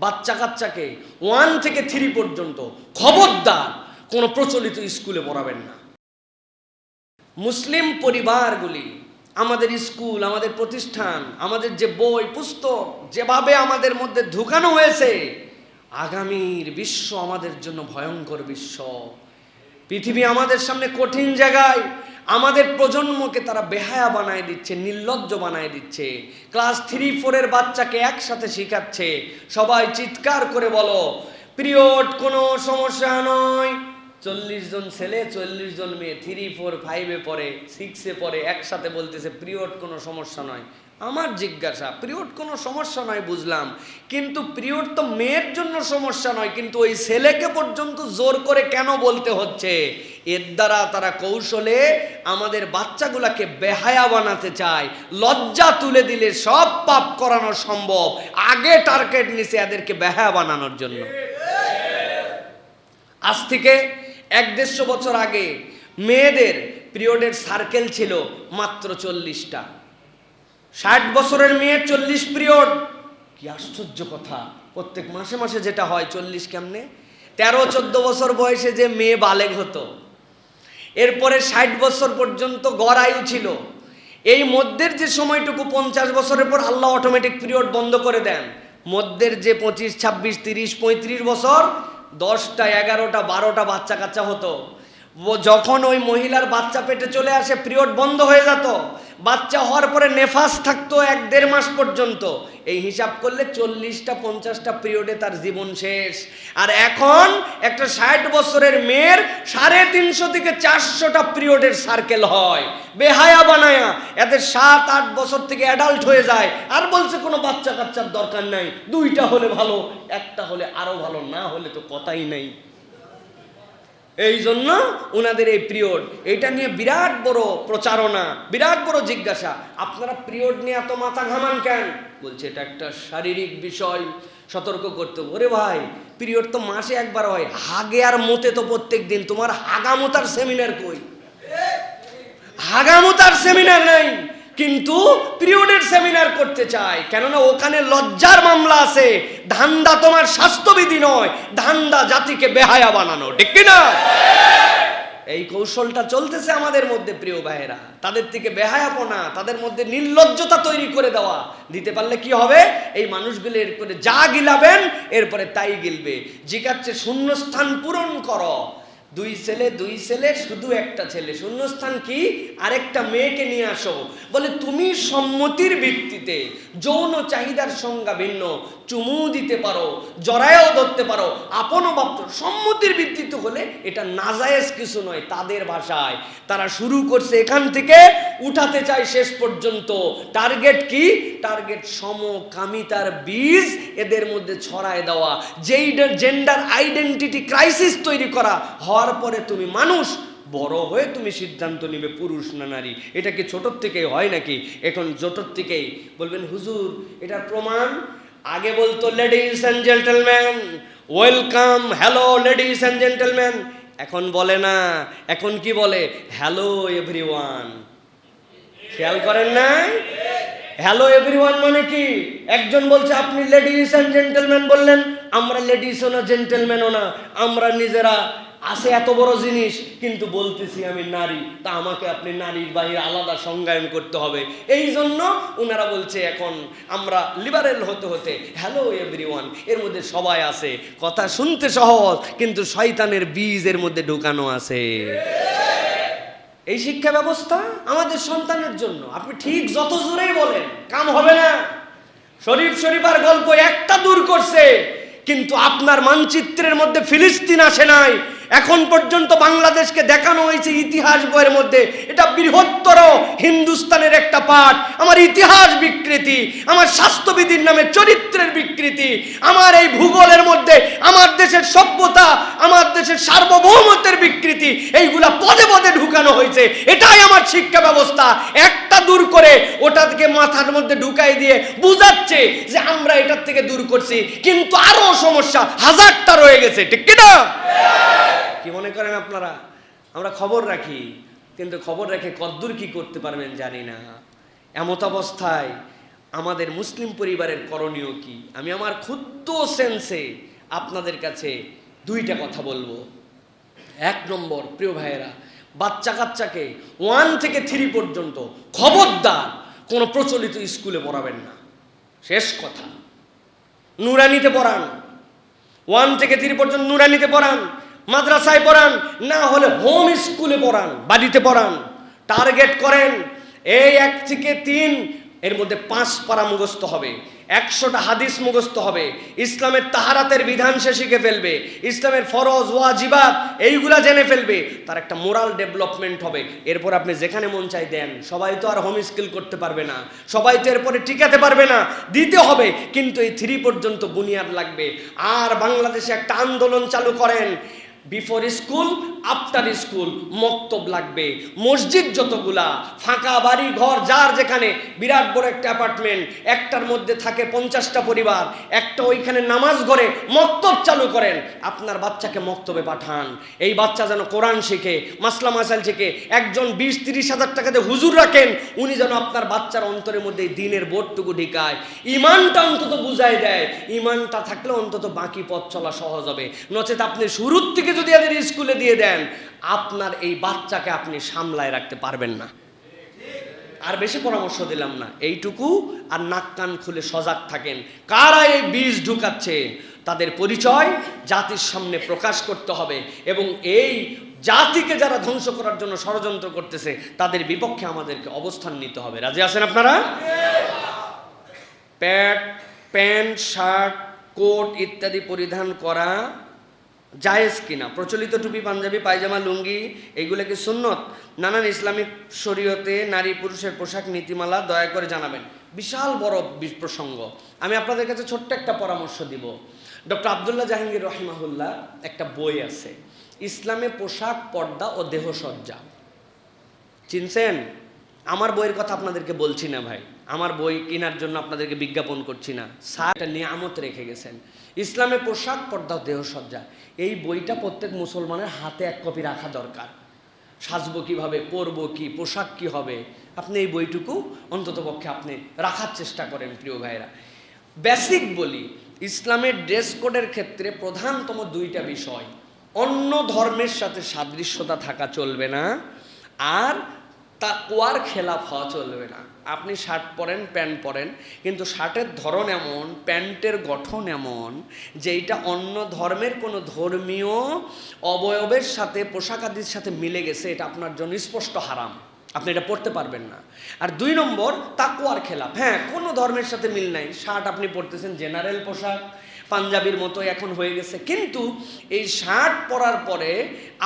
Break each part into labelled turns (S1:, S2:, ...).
S1: বাচ্চা কাচ্চাকে ওয়ান থেকে থ্রি পর্যন্ত খবরদার কোনো প্রচলিত স্কুলে পড়াবেন না। মুসলিম পরিবারগুলি, আমাদের স্কুল, আমাদের প্রতিষ্ঠান, আমাদের যে বই, পুস্তক, যেভাবে আমাদের মধ্যে ঢুকানো হয়েছে, আগামীর বিশ্ব আমাদের জন্য ভয়ঙ্কর বিশ্ব। পৃথিবী আমাদের সামনে কঠিন জায়গায় আমাদের প্রজন্মকে তারা বেহায়া বানায় দিচ্ছে, নির্লজ্জ বানায় দিচ্ছে। ক্লাস থ্রি, ফোরের বাচ্চাকে একসাথে শিখাচ্ছে। সবাই চিৎকার করে বলো, পিরিয়ড কোনো সমস্যা নয়। চল্লিশ জন ছেলে, চল্লিশ জন মেয়ে থ্রি ফোর ফাইভে পড়ে সিক্সে পড়ে, একসাথে বলতেছে পিরিয়ড কোনো সমস্যা নয়। আমার জিজ্ঞাসা পিরিয়ড কোনো সমস্যা নয়? বুঝলাম। কিন্তু পিরিয়ড তো মেয়ের জন্য সমস্যা নয়, কিন্তু ওই ছেলেকে পর্যন্ত জোর করে কেন বলতে হচ্ছে? এর দ্বারা তারা কৌশলে আমাদের বাচ্চাগুলাকে বেহায়া বানাতে চায়। লজ্জা তুলে দিলে সব পাপ করানো সম্ভব। আগে টার্গেট নিছে এদেরকে বেহায়া বানানোর জন্য। আজ থেকে এক দেড়শো বছর আগে মেয়েদের পিরিয়ডের সার্কেল ছিল মাত্র চল্লিশটা। ষাট বছরের মেয়ের চল্লিশ পিরিয়ড। কি আশ্চর্য কথা। প্রত্যেক মাসে মাসে যেটা হয়, চল্লিশ কেমনে? তেরো, চোদ্দ বছর বয়সে যে মেয়ে বালেগ হতো। এরপরে ষাট বছর পর্যন্ত গড় আয়ু ছিল। এই মধ্যের যে সময়টুকু, পঞ্চাশ বছরের পর আল্লাহ অটোমেটিক পিরিয়ড বন্ধ করে দেন। মধ্যের যে পঁচিশ, ছাব্বিশ, তিরিশ, পঁয়ত্রিশ বছর দশটা এগারোটা বারোটা বাচ্চা কাচ্চা হতো। যখন ওই মহিলার বাচ্চা পেটে চলে আসে, পিরিয়ড বন্ধ হয়ে যেত, বাচ্চা হওয়ার পরে নেফাস থাকতো এক দেড় মাস পর্যন্ত। এই হিসাব করলে চল্লিশটা, পঞ্চাশটা পিরিয়ডে তার জীবন শেষ। আর এখন একটা ষাট বছরের মেয়ের সাড়ে তিনশো থেকে চারশোটা পিরিয়ডের সার্কেল হয়। বেহায়া বানায়া, এদের সাত, আট বছর থেকে অ্যাডাল্ট হয়ে যায়। আর বলছে কোনো বাচ্চা কাচ্চার দরকার নাই। দুইটা হলে ভালো, একটা হলে আরও ভালো, না হলে তো কথাই নাই। এই জন্য ওনাদের এই পিরিয়ড এটা নিয়ে বিরাট বড় প্রচারণা, বিরাট বড় জিজ্ঞাসা। আপনারা পিরিয়ড নিয়ে এত মাথা ঘামান কেন? বলছে, এটা একটা শারীরিক বিষয়, সতর্ক করতে ওরে ভাই, পিরিয়ড তো মাসে একবার হয়। হাগে আর মতে তো প্রত্যেক দিন। তোমার হাগামতার সেমিনার কই? হাগামতার সেমিনার নাই। কিন্তু পিরিয়ডের সেমিনার করতে চায়। কেননা ওখানে লজ্জার মামলা আছে। ধান্দা তোমার স্বাস্থ্যবিধি নয়। ধান্দা জাতিকে বেহায়া বানানো। ঠিক না এই কৌশলটা চলতেছে আমাদের মধ্যে প্রিয় ভাইয়েরা। তাদের থেকে বেহায়াপনা, তাদের মধ্যে নির্লজ্জতা তৈরি করে দেওয়া। দিতে পারলে কি হবে? এই মানুষগুলো এরপরে যা গিলাবেন, এরপরে তাই গিলবে। জিগাচ্ছে শূন্যস্থান পূরণ করো। দুই ছেলে দুই ছেলে, শুধু একটা ছেলে। শূন্যস্থান কি? আরেকটা মেয়েকে নিয়ে আসো। বলে, তুমি সম্মতির ভিত্তিতে যৌন চাহিদার সংজ্ঞা ভিন্ন। চুমু দিতে পারো, জরায়ও ধরতে পারো ভাবত সম্মতির ভিত্তিতে হলে এটা নাজায়েজ কিছু নয়, তাদের ভাষায়। তারা শুরু করছে এখান থেকে, উঠাতে চায় শেষ পর্যন্ত। টার্গেট কি? টার্গেট সমকামিতার বীজ এদের মধ্যে ছড়ায় দেওয়া। যেই জেন্ডার আইডেন্টিটি ক্রাইসিস তৈরি করা, হওয়ার পরে তুমি মানুষ, বড় হয়ে তুমি সিদ্ধান্ত নিবে পুরুষ না নারী। এটা কি ছোটোর থেকেই হয় নাকি? এখন ছোটোর থেকেই। বলবেন, হুজুর, এটার প্রমাণ আগে বলতো ladies and gentleman welcome hello ladies and gentleman এখন বলে না, এখন কি বলে? হ্যালো এভরিওয়ান খেয়াল করেন না হ্যালো এভরিওয়ান মানে কি? একজন বলছে, আপনি লেডিস অ্যান্ড জেন্টেলম্যান বললেন, আমরা লেডিসও না জেন্টেলম্যানও না, আমরা নিজেরা আছে এত বড় জিনিস, কিন্তু বলতেছি আমি নারী, তা আমাকে আপনি নারীর বাহির আলাদা সংজ্ঞায়ন করতে হবে। এই জন্য ওনারা বলছে এখন আমরা লিবারেল হতে হতে হ্যালো এভরিওয়ান এর মধ্যে সবাই আছে। কথা শুনতে সহজ, কিন্তু শয়তানের বীজ এর মধ্যে ঢুকানো আছে। এই শিক্ষা ব্যবস্থা আমাদের সন্তানের জন্য। আপনি ঠিক যত জোরেই বলেন, কাম হবে না। শরীফ শরীফার গল্প একটা দূর করছে, কিন্তু আপনার মানচিত্রের মধ্যে ফিলিস্তিন আসে নাই। এখন পর্যন্ত বাংলাদেশকে দেখানো হয়েছে ইতিহাস বইয়ের মধ্যে। এটা বৃহত্তর হিন্দুস্তানের একটা পাঠ। আমার ইতিহাস বিকৃতি, আমার স্বাস্থ্যবিধির নামে চরিত্রের বিকৃতি, আমার এই ভূগোলের মধ্যে আমার দেশের সভ্যতা, আমার দেশের সার্বভৌমত্বের বিকৃতি, এইগুলা পদে পদে ঢুকানো হয়েছে। এটাই আমার শিক্ষা ব্যবস্থা। একটা দূর করে ওটা থেকে মাথার মধ্যে ঢুকাই দিয়ে বুঝাচ্ছে যে আমরা এটার থেকে দূর করছি। কিন্তু আরও সমস্যা, হাজারটা রয়ে গেছে, ঠিক কিনা? কি মনে করেন আপনারা? আমরা খবর রাখি, কিন্তু খবর রেখে কদ্দূর কি করতে পারবেন জানি না। এমত অবস্থায় আমাদের মুসলিম পরিবারের করণীয় কি? আমি আমার ক্ষুদ্র সেন্সে আপনাদের কাছে দুইটা কথা বলব। এক নম্বর, প্রিয় ভাইয়েরা, বাচ্চা কাচ্চাকে ওয়ান থেকে থ্রি পর্যন্ত খবরদার কোনো প্রচলিত স্কুলে পড়াবেন না। শেষ কথা। নুরানিতে পড়ান। ওয়ান থেকে থ্রি পর্যন্ত নুরানিতে পড়ান। মাদ্রাসায় পড়ান, না হলে হোম স্কুলে পড়ান, বাড়িতে পড়ান। টার্গেট করেন, এই এক থেকে তিন, এর মধ্যে পাঁচ পারা মুখস্থ হবে, একশোটা হাদিস মুখস্থ হবে। ইসলামের তাহারাতের বিধান সে শিখে ফেলবে, ইসলামের ফরজ, ওয়াজিবাত, এইগুলা জেনে ফেলবে, তার একটা মোরাল ডেভেলপমেন্ট হবে। এরপর আপনি যেখানে মন চাই দেন, সবাই তো আর হোম স্কিল করতে পারবে না, সবাই তো এরপরে টিকাতে পারবে না, দিতে হবে, কিন্তু এই থ্রি পর্যন্ত বুনিয়াদ লাগবে। আর বাংলাদেশে একটা আন্দোলন চালু করেন বিফোর স্কুল আফটার স্কুল মক্তব লাগবে। মসজিদ যতগুলা, ফাঁকা বাড়ি, ঘর, যার যেখানে, বিরাট বড় একটা অ্যাপার্টমেন্ট একটার মধ্যে থাকে পঞ্চাশটা পরিবার, একটা ওইখানে নামাজ ঘরে মক্তব চালু করেন। আপনার বাচ্চাকে মক্তবে পাঠান। এই বাচ্চা যেন কোরআন শিখে, মাসলা মাসাল শিখে, একজন বিশ, তিরিশ হাজার টাকাতে হুজুর রাখেন, উনি যেন আপনার বাচ্চার অন্তরের মধ্যে দিনের বোধটুকু ঢিকায়। ইমানটা অন্তত বুঝাই দেয়। ইমানটা থাকলে অন্তত বাকি পথ চলা সহজ হবে। নচেত আপনি শুরুর থেকে যদি এদের স্কুলে দিয়ে দেন, আপনার এই বাচ্চাকে আপনি সামলায় রাখতে পারবেন না। আর বেশি পরামর্শ দিলাম না। এইটুকু আর নাক কান খুলে সজাগ থাকেন। কারা এই বীজ ঢুকাচ্ছে? তাদের পরিচয় জাতির সামনে প্রকাশ করতে হবে এবং এই জাতিকে যারা ধ্বংস করার জন্য ষড়যন্ত্র করতেছে, তাদের বিপক্ষে আমাদেরকে অবস্থান নিতে হবে। রাজি আছেন আপনারা? প্যাট, প্যান্ট, শার্ট, কোট ইত্যাদি পরিধান করা জায়েজ কিনা? প্রচলিত টুপি, পাঞ্জাবি, পায়জামা, লুঙ্গি এইগুলো কি সুন্নত? নানান ইসলামিক শরীয়তে নারী পুরুষের পোশাক, নীতিমালা, দয়া করে জানাবেন। বিশাল বড় প্রসঙ্গ। আমি আপনাদের কাছে ছোট্ট একটা পরামর্শ দিব। ডক্টর আবদুল্লাহ জাহাঙ্গীর রহিমাহুল্লাহ একটা বই আছে। ইসলামে পোশাক, পর্দা ও দেহসজ্জা। চিনছেন? আমার বইয়ের কথা আপনাদেরকে বলছি না ভাই। আমার বই কেনার জন্য আপনাদেরকে বিজ্ঞাপন করছি না। স্যার একটা নিয়ামত রেখে গেছেন। ইসলামে পোশাক পর্দা, দেহসজ্জা, এই বইটা প্রত্যেক মুসলমানের হাতে এক কপি রাখা দরকার। সাজবো কীভাবে, পরবো কি, পোশাক কি হবে, আপনি এই বইটুকু অন্তত পক্ষে আপনি রাখার চেষ্টা করেন, প্রিয় ভাইরা বেসিক বলি, ইসলামের ড্রেস কোডের ক্ষেত্রে প্রধানতম দুইটা বিষয়। অন্য ধর্মের সাথে সাদৃশ্যতা থাকা চলবে না, আর তাকুয়ার খেলাফ হওয়া চলবে না। আপনি শার্ট পরেন, প্যান্ট পরেন, কিন্তু শার্টের ধরন এমন, প্যান্টের গঠন এমন, যে এটা অন্য ধর্মের কোনো ধর্মীয় অবয়বের সাথে পোশাকাদির সাথে মিলে গেছে, এটা আপনার জন্য স্পষ্ট হারাম। আপনি এটা পড়তে পারবেন না। আর দুই নম্বর তাকুয়ার খেলাফ। হ্যাঁ কোনো ধর্মের সাথে মিল নাই। শার্ট আপনি পরতেছেন, জেনারেল পোশাক পাঞ্জাবির মতো এখন হয়ে গেছে। কিন্তু এই শার্ট পরার পরে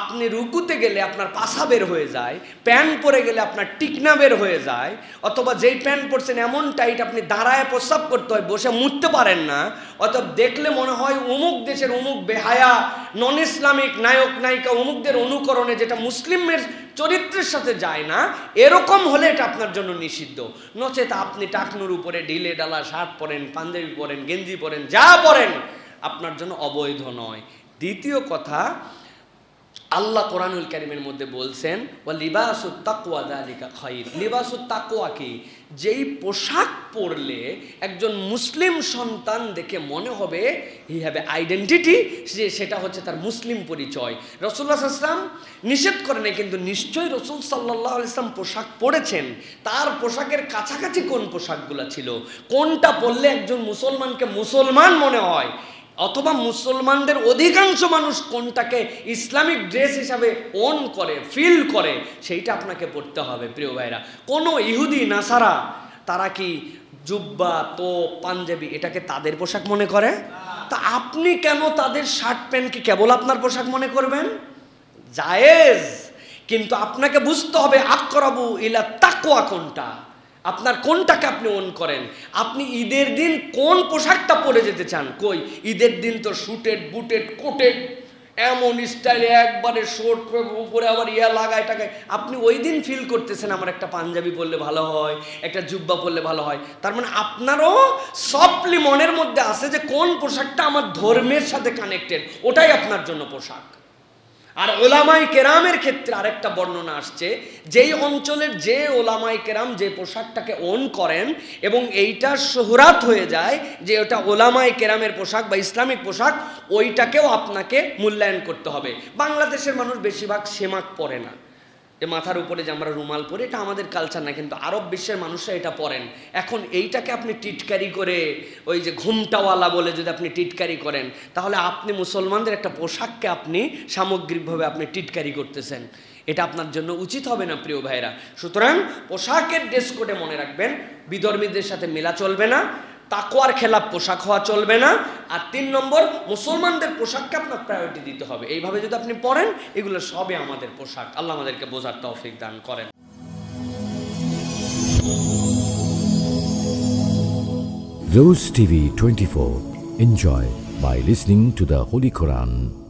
S1: আপনি রুকুতে গেলে আপনার পাশা বের হয়ে যায়, প্যান্ট পরে গেলে আপনার টিকনা বের হয়ে যায়, অথবা যেই প্যান্ট পরছেন এমন টাইট আপনি দাঁড়ায় প্রস্রাব করতে হয়, বসে মুততে পারেন না অথবা দেখলে মনে হয় অমুক দেশের অমুক বেহায়া নন ইসলামিক নায়ক, নায়িকা অমুকদের অনুকরণে যেটা মুসলিমের চরিত্রের সাথে যায় না, এরকম হলে এটা আপনার জন্য নিষিদ্ধ। নচেত আপনি টাকনুর উপরে ঢিলে ডালা শার্ট পরেন, পাঞ্জাবি পরেন, গেঞ্জি পরেন, যা পরেন, আপনার জন্য অবৈধ নয়। দ্বিতীয় কথা আল্লাহ কোরআনুল কারিমের মধ্যে বলছেন ও লিবাসুত তাকুয়া দালিকা খাইর। লিবাসুত তাকুয়া কি? যেই পোশাক পরলে একজন মুসলিম সন্তান দেখে মনে হবে হি হ্যাভ আইডেন্টিটি যে সেটা হচ্ছে তার মুসলিম পরিচয়। রসুল্লাহ ইসলাম নিষেধ করে নাই, কিন্তু নিশ্চয়ই রসুল সাল্লাহ ইসলাম পোশাক পরেছেন। তার পোশাকের কাছাকাছি কোন পোশাকগুলো ছিল? কোনটা পরলে একজন মুসলমানকে মুসলমান মনে হয়? অথবা মুসলমানদের অধিকাংশ মানুষ কোনটাকে ইসলামিক ড্রেস হিসাবে অন করে ফিল করে, সেইটা আপনাকে পড়তে হবে, প্রিয় ভাইরা। কোনো ইহুদি, নাসারা, তারা কি জুব্বা তো পাঞ্জাবি, এটাকে তাদের পোশাক মনে করে? তা আপনি কেন তাদের শার্ট প্যান্টকে কেবল আপনার পোশাক মনে করবেন? জায়েজ। কিন্তু আপনাকে বুঝতে হবে, আকরাবু ইলা তাকওয়া কোনটা? আপনার কোনটাকে আপনি অন করেন? আপনি ঈদের দিন কোন পোশাকটা পরে যেতে চান? কই? ঈদের দিন তো শুটেড বুটেড কোটেড এমন স্টাইলে একবারে শর্ট উপরে আবার ইয়া লাগায় টাকায়। আপনি ওই দিন ফিল করতেছেন আমার একটা পাঞ্জাবি পরলে ভালো হয়, একটা জুব্বা পরলে ভালো হয়। তার মানে আপনারও সফটলি মনের মধ্যে আছে যে কোন পোশাকটা আমার ধর্মের সাথে কানেক্টেড ওটাই আপনার জন্য পোশাক। আর ওলামাই কেরামের ক্ষেত্রে আরেকটা বর্ণনা আসছে, যেই অঞ্চলের যে ওলামাই কেরাম যে পোশাকটাকে অন করেন এবং এইটা শোহরাত হয়ে যায় যে ওটা ওলামাই কেরামের পোশাক বা ইসলামিক পোশাক, ওইটাকেও আপনাকে মূল্যায়ন করতে হবে। বাংলাদেশের মানুষ বেশিরভাগ সেমাক পরে না। যে মাথার উপরে যে আমরা রুমাল পরি, এটা আমাদের কালচার না কিন্তু আরব বিশ্বের মানুষরা এটা পরেন। এখন এইটাকে আপনি টিটকারি করে ওই যে ঘুমটাওয়ালা বলে যদি আপনি টিটকারি করেন, তাহলে আপনি মুসলমানদের একটা পোশাককে আপনি সামগ্রিকভাবে আপনি টিটকারি করতেছেন। এটা আপনার জন্য উচিত হবে না, প্রিয় ভাইরা সুতরাং পোশাকের ড্রেস কোডে মনে রাখবেন, বিধর্মীদের সাথে মেলা চলবে না। তাকোয়ার খেলাপ পোশাক হওয়া চলবে না আর তিন নম্বর, মুসলমানদের পোশাককে আপনার প্রায়োরিটি দিতে হবে এইভাবে যদি আপনি পড়েন, এগুলো সবে আমাদের পোশাক আল্লাহ আমাদেরকে বোঝার তৌফিক দান করেন
S2: Rose TV 24. Enjoy by listening to the Holy Quran.